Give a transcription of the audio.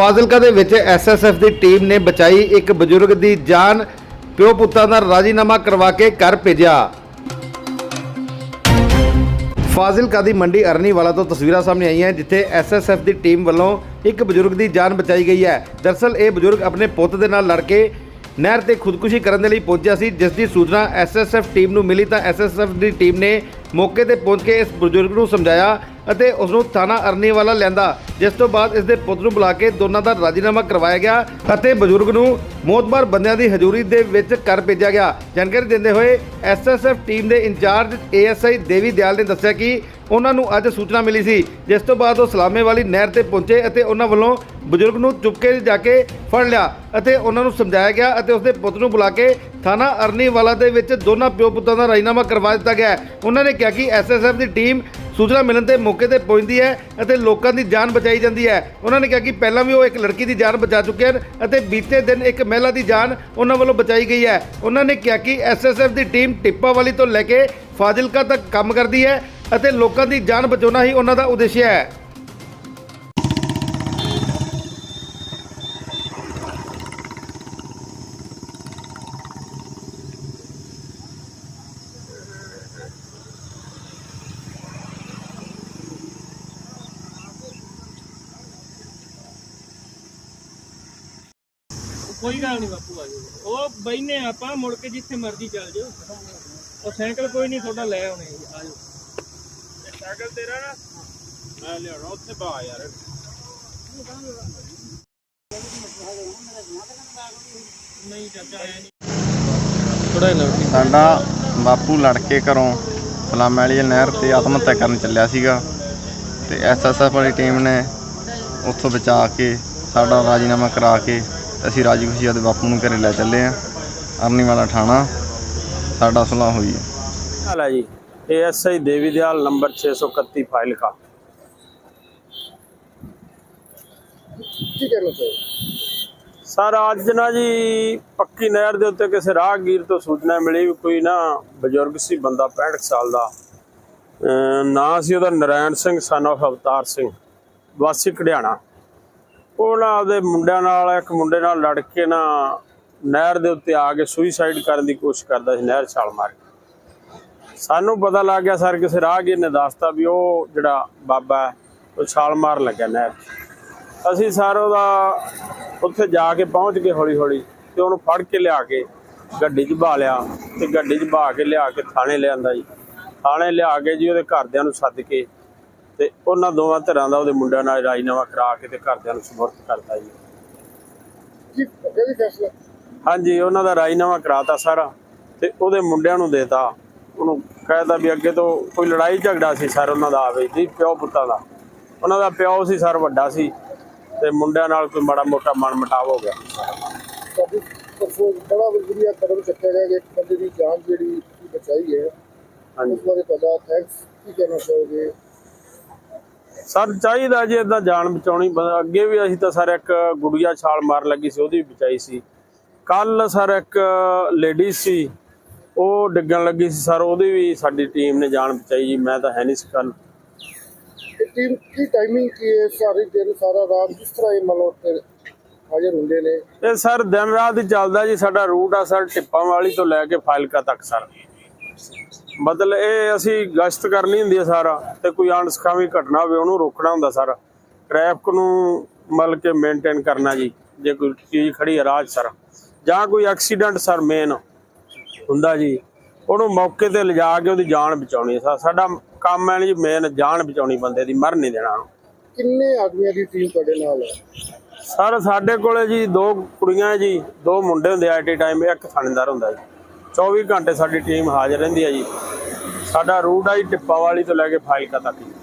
ਫਾਜ਼ਿਲਕਾ ਦੇ ਵਿੱਚ ਐਸਐਸਐਫ ਦੀ ਟੀਮ ਨੇ ਬਚਾਈ ਇੱਕ ਬਜ਼ੁਰਗ ਦੀ ਜਾਨ। ਪਿਓ ਪੁੱਤਾਂ ਦਾ ਰਾਜੀਨਾਮਾ ਕਰਵਾ ਕੇ ਘਰ ਭੇਜਿਆ। ਫਾਜ਼ਿਲਕਾ ਦੀ ਮੰਡੀ ਅਰਨੀਵਾਲਾ ਤੋਂ ਤਸਵੀਰਾਂ ਸਾਹਮਣੇ ਆਈਆਂ, ਜਿੱਥੇ ਐਸਐਸਐਫ ਦੀ ਟੀਮ ਵੱਲੋਂ ਇੱਕ ਬਜ਼ੁਰਗ ਦੀ ਜਾਨ ਬਚਾਈ ਗਈ ਹੈ। ਦਰਸਲ, ਇਹ ਬਜ਼ੁਰਗ ਆਪਣੇ ਪੁੱਤ ਦੇ ਨਾਲ ਲੜ ਕੇ ਨਹਿਰ ਤੇ ਖੁਦਕੁਸ਼ੀ ਕਰਨ ਦੇ ਲਈ ਪਹੁੰਚਿਆ ਸੀ, ਜਿਸ ਦੀ ਸੂਚਨਾ ਐਸਐਸਐਫ ਟੀਮ ਨੂੰ ਮਿਲੀ ਤਾਂ ਐਸਐਸਐਫ ਦੀ ਟੀਮ ਨੇ ਮੌਕੇ ਤੇ ਪਹੁੰਚ ਕੇ ਇਸ ਬਜ਼ੁਰਗ ਨੂੰ ਸਮਝਾਇਆ। ਅਤੇ ਉਸ ਨੂੰ ਥਾਣਾ ਅਰਨੀਵਾਲਾ ਲੈਂਦਾ ਜਿਸ ਤੋਂ ਬਾਅਦ ਇਸ ਦੇ ਪੁੱਤ ਨੂੰ ਬੁਲਾ ਕੇ ਦੋਨਾਂ ਦਾ ਰਾਜੀਨਾਮਾ ਕਰਵਾਇਆ ਗਿਆ ਅਤੇ ਬਜ਼ੁਰਗ ਨੂੰ ਮੋਤਬਾਰ ਬੰਦਿਆਂ ਦੀ ਹਜ਼ੂਰੀ ਦੇ ਵਿੱਚ ਘਰ ਭੇਜਿਆ ਗਿਆ। ਜਾਣਕਾਰੀ ਦਿੰਦੇ ਹੋਏ ਐਸਐਸਐਫ ਟੀਮ ਦੇ ਇੰਚਾਰਜ ਏਐਸਆਈ ਦੇਵੀ ਦਿਆਲ ਨੇ ਦੱਸਿਆ ਕਿ ਉਹਨਾਂ ਨੂੰ ਅੱਜ ਸੂਚਨਾ ਮਿਲੀ ਸੀ, ਜਿਸ ਤੋਂ ਬਾਅਦ ਉਹ ਸਲਾਮੇ ਵਾਲੀ ਨਹਿਰ ਤੇ ਪਹੁੰਚੇ ਅਤੇ ਉਹਨਾਂ ਵੱਲੋਂ ਬਜ਼ੁਰਗ ਨੂੰ ਚੁੱਪਕੇ ਜਾ ਕੇ ਫੜ ਲਿਆ ਅਤੇ ਉਹਨਾਂ ਨੂੰ ਸਮਝਾਇਆ ਗਿਆ ਅਤੇ ਉਸਦੇ ਪੁੱਤ ਨੂੰ ਬੁਲਾ ਕੇ ਥਾਣਾ ਅਰਨੀਵਾਲਾ ਦੇ ਵਿੱਚ ਦੋਨਾਂ ਪਿਓ ਪੁੱਤਾਂ ਦਾ ਰਾਜੀਨਾਮਾ ਕਰਵਾ ਦਿੱਤਾ ਗਿਆ। ਉਹਨਾਂ ਨੇ ਕਿਹਾ ਕਿ ਐਸਐਸਐਫ ਦੀ ਟੀਮ ਸੂਚਨਾ ਮਿਲਣ ਤੇ ਮੌਕੇ ਤੇ ਪਹੁੰਚਦੀ ਹੈ ਅਤੇ ਲੋਕਾਂ ਦੀ ਜਾਨ ਬਚਾਈ ਜਾਂਦੀ ਹੈ। ਉਹਨਾਂ ਨੇ ਕਿਹਾ ਕਿ ਪਹਿਲਾਂ ਵੀ ਉਹ ਇੱਕ ਲੜਕੀ ਦੀ ਜਾਨ ਬਚਾ ਚੁੱਕੇ ਹਨ ਅਤੇ ਬੀਤੇ ਦਿਨ ਇੱਕ ਮਹਿਲਾ ਦੀ ਜਾਨ ਉਹਨਾਂ ਵੱਲੋਂ ਬਚਾਈ ਗਈ ਹੈ। ਉਹਨਾਂ ਨੇ ਕਿਹਾ ਕਿ ਐਸਐਸਐਫ ਦੀ ਟੀਮ ਟਿੱਪਾ ਵਾਲੀ ਤੋਂ ਲੈ ਕੇ ਫਾਜ਼ਿਲਕਾ ਤੱਕ ਕੰਮ ਕਰਦੀ ਹੈ ਅਤੇ ਲੋਕਾਂ ਦੀ ਜਾਨ ਬਚਾਉਣਾ ਹੀ ਉਹਨਾਂ ਦਾ ਉਦੇਸ਼ ਹੈ। ਕੋਈ ਗੱਲ ਨਹੀਂ ਬਾਪੂ ਆ ਜਾਓ। ਉਹ ਬੈਨੇ ਆਪਾਂ ਮੁੜ ਕੇ ਜਿੱਥੇ ਮਰਜ਼ੀ ਚੱਲ ਜਾਓ। ਉਹ ਸਾਈਕਲ ਕੋਈ ਨਹੀਂ ਤੁਹਾਡਾ ਲੈ ਆਉਣੇ ਜੀ, ਆ ਜਾਓ। ਸਾਈਕਲ ਤੇਰਾ ਨਾ? ਮੈਂ ਲਿਆਉਣਾ ਉੱਥੇ ਬਾ ਯਾਰ। ਨਹੀਂ ਚਾਚਾ ਆਇਆ ਨਹੀਂ ਥੋੜਾ ਸਾਡਾ ਬਾਪੂ ਲੜ ਕੇ ਘਰੋਂ ਫਲਾਮੇ ਵਾਲੀ ਨਹਿਰ ਤੇ ਆਤਮ ਹੱਤਿਆ ਕਰਨ ਚੱਲਿਆ ਸੀਗਾ ਤੇ ਐਸਐਸਐਫ ਵਾਲੀ ਟੀਮ ਨੇ ਉੱਥੋਂ ਬਚਾ ਕੇ ਸਾਡਾ ਰਾਜੀਨਾਮਾ ਕਰਾ ਕੇ ਅਸੀਂ ਰਾਜੀ ਖੁਸ਼ੀ ਆਪਦੇ ਬਾਪੂ ਨੂੰ ਘਰੇ ਲੈ ਚੱਲੇ ਆ ਅਰਨੀ ਵਾਲਾ ਠਾਣਾ ਸਾਡਾ ਸੁਲਾਹ ਹੋਈ ਹੈ। ਹਾਲ ਜੀ? ਏਐਸਆਈ ਦੇਵੀਦਿਆਲ ਨੰਬਰ 631 ਫਾਈਲ ਕਾ ਕੀ ਕਹਿਣਾ ਸਰ ਅੱਜ ਨਾ ਜੀ ਪੱਕੀ ਨਹਿਰ ਦੇ ਉੱਤੇ ਕਿਸੇ ਰਾਹਗੀਰ ਤੋਂ ਸੂਚਨਾ ਮਿਲੀ ਵੀ ਕੋਈ ਨਾ ਬਜ਼ੁਰਗ ਸੀ ਬੰਦਾ 65 ਸਾਲ ਦਾ। ਅਮ ਨਾਂ ਸੀ ਉਹਦਾ ਨਰਾਇਣ ਸਿੰਘ son of ਅਵਤਾਰ ਸਿੰਘ। ਵਾਸੀ ਕੜਿਆਣਾ ਉਹ ਨਾ ਆਪਦੇ ਮੁੰਡਿਆਂ ਨਾਲ ਇੱਕ ਮੁੰਡੇ ਨਾਲ ਲੜ ਕੇ ਨਾ ਨਹਿਰ ਦੇ ਉੱਤੇ ਆ ਕੇ ਸੁਈਸਾਈਡ ਕਰਨ ਦੀ ਕੋਸ਼ਿਸ਼ ਕਰਦਾ ਸੀ ਨਹਿਰ ਛਾਲ ਮਾਰ ਕੇ। ਸਾਨੂੰ ਪਤਾ ਲੱਗ ਗਿਆ ਸਰ ਕਿਸੇ ਰਾਹਗੀਰ ਨੇ ਦੱਸਤਾ ਵੀ ਉਹ ਜਿਹੜਾ ਬਾਬਾ ਹੈ, ਉਹ ਛਾਲ ਮਾਰਨ ਲੱਗਿਆ ਨਹਿਰ 'ਚ। ਅਸੀਂ ਸਰ ਉਹਦਾ ਉੱਥੇ ਜਾ ਕੇ ਪਹੁੰਚ ਗਏ ਹੌਲੀ ਹੌਲੀ ਤੇ ਉਹਨੂੰ ਫੜ ਕੇ ਲਿਆ ਕੇ ਗੱਡੀ 'ਚ ਬਾ ਲਿਆ ਤੇ ਗੱਡੀ 'ਚ ਬਾ ਕੇ ਲਿਆ ਕੇ ਥਾਣੇ ਲਿਆਂਦਾ ਜੀ। ਥਾਣੇ ਲਿਆ ਕੇ ਜੀ ਉਹਦੇ ਘਰਦਿਆਂ ਨੂੰ ਸੱਦ ਕੇ ਤੇ ਉਹਨਾਂ ਦੋਵਾਂ ਧਿਰਾਂ ਦਾ ਉਹਦੇ ਮੁੰਡਿਆਂ ਨਾਲ ਰਾਜੀਨਾਮਾ ਕਰਾ ਕੇ ਤੇ ਘਰਦਿਆਂ ਨੂੰ ਸਪੁਰਦ ਕਰਤਾ ਜੀ। ਹਾਂਜੀ ਉਹਨਾਂ ਦਾ ਰਾਜੀਨਾਮਾ ਕਰਾਤਾ ਸਾਰਾ ਤੇ ਉਹਦੇ ਮੁੰਡਿਆਂ ਨੂੰ ਦੇਤਾ। ਉਹਨੂੰ ਕਹਿਤਾ ਵੀ ਅੱਗੇ ਤੋਂ ਕੋਈ ਲੜਾਈ ਝਗੜਾ ਸੀ ਸਰ ਉਹਨਾਂ ਦਾ ਆਵੇ ਜੀ ਪਿਓ ਪੁੱਤਾਂ ਦਾ। ਉਹਨਾਂ ਦਾ ਪਿਓ ਸੀ ਸਰ ਵੱਡਾ ਸੀ ਤੇ ਮੁੰਡਿਆਂ ਨਾਲ ਕੋਈ ਮਾੜਾ ਮੋਟਾ ਮਨ ਮਟਾਵ ਹੋ ਗਿਆ। ਸਾਡੀ ਤਰਫੋਂ ਬੜਾ ਵਧੀਆ ਕਦਮ ਚੱਕਿਆ ਗਿਆ ਕਿ ਇੱਕ ਬੰਦੇ ਦੀ ਜਾਨ ਜਿਹੜੀ ਤੁਸੀਂ ਬਚਾਈ ਹੈ ਹਾਂਜੀ। ਉਸ ਬਾਰੇ ਤੁਹਾਡਾ ਥੈਂਕਸ ਕੀ ਕਹਿਣਾ ਚਾਹੋਗੇ? ਸਰ ਚਾਹੀਦਾ ਜੀ ਇਦਾਂ ਜਾਨ ਬਚਾਉਣੀ ਅੱਗੇ ਵੀ ਅਸੀਂ ਤਾਂ ਸਰ ਇੱਕ ਗੁੜੀਆ ਛਾਲ ਮਾਰ ਲੱਗੀ ਸੀ ਉਹਦੀ ਬਚਾਈ ਸੀ। ਕੱਲ ਸਰ ਇੱਕ ਲੇਡੀ ਸੀ ਉਹ ਡਿੱਗਣ ਲੱਗੀ ਸੀ ਸਰ ਉਹਦੀ ਵੀ ਸਾਡੀ ਟੀਮ ਨੇ ਜਾਨ ਬਚਾਈ ਜੀ ਮੈਂ ਤਾਂ ਹੈ ਨਹੀਂ ਸੀ ਕੱਲ। ਟੀਮ ਕੀ ਟਾਈਮਿੰਗ ਕੀ ਹੈ ਸਾਰੀ ਦਿਨ ਸਾਰਾ ਰਾਤ ਕਿਸ ਤਰ੍ਹਾਂ ਇਹ ਮਤਲਬ ਉੱਥੇ ਹਾਜ਼ਰ ਹੁੰਦੇ ਨੇ? ਇਹ ਸਰ ਦਿਨ ਰਾਤ ਹੀ ਚੱਲਦਾ ਜੀ ਸਾਡਾ ਰੂਟ ਆ ਸਰ ਟਿੱਪਾਂ ਵਾਲੀ ਤੋਂ ਲੈ ਕੇ ਫਾਇਲਕਾ ਤੱਕ ਸਰ। ਮਤਲਬ ਇਹ ਅਸੀਂ ਗਸ਼ਤ ਕਰਨੀ ਹੁੰਦੀ ਹੈ ਸਾਰਾ ਤੇ ਕੋਈ ਅਣਸਖਾਵੀ ਘਟਨਾ ਹੋਵੇ ਉਹਨੂੰ ਰੋਕਣਾ ਹੁੰਦਾ ਸਰ। ਟ੍ਰੈਫਿਕ ਨੂੰ ਮਤਲਬ ਕੇ ਮੇਨਟੇਨ ਕਰਨਾ ਜੀ ਜੇ ਕੋਈ ਚੀਜ਼ ਖੜੀ ਹੈ 'ਚ ਸਰ। ਜਾਂ ਕੋਈ ਐਕਸੀਡੈਂਟ ਸਰ ਮੇਨ ਹੁੰਦਾ ਜੀ ਉਹਨੂੰ ਮੌਕੇ ਤੇ ਲਿਜਾ ਕੇ ਉਹਦੀ ਜਾਨ ਬਚਾਉਣੀ ਹੈ। ਸਾਡਾ ਕੰਮ ਹੈ ਜੀ ਮੇਨ ਜਾਨ ਬਚਾਉਣੀ ਬੰਦੇ ਦੀ ਮਰ ਨਹੀਂ ਦੇਣਾ। ਕਿੰਨੇ ਆਦਮੀਆਂ ਦੀ ਟੀਮ ਤੁਹਾਡੇ ਨਾਲ ਹੈ? ਸਰ ਸਾਡੇ ਕੋਲੇ ਜੀ ਦੋ ਕੁੜੀਆਂ ਜੀ ਦੋ ਮੁੰਡੇ ਹੁੰਦੇ ਐਟ ਏ ਟਾਈਮ ਇੱਕ ਥਾਣੇਦਾਰ ਹੁੰਦਾ ਜੀ। 24 ਘੰਟੇ ਸਾਡੀ ਟੀਮ ਹਾਜ਼ਰ ਰਹਿੰਦੀ ਹੈ ਜੀ। ਸਾਡਾ ਰੂਟ ਆ ਜੀ ਟਿੱਪਾ ਵਾਲੀ ਤੋਂ ਲੈ ਕੇ ਫਾਈਲਕਾ ਤੱਕ ਜੀ।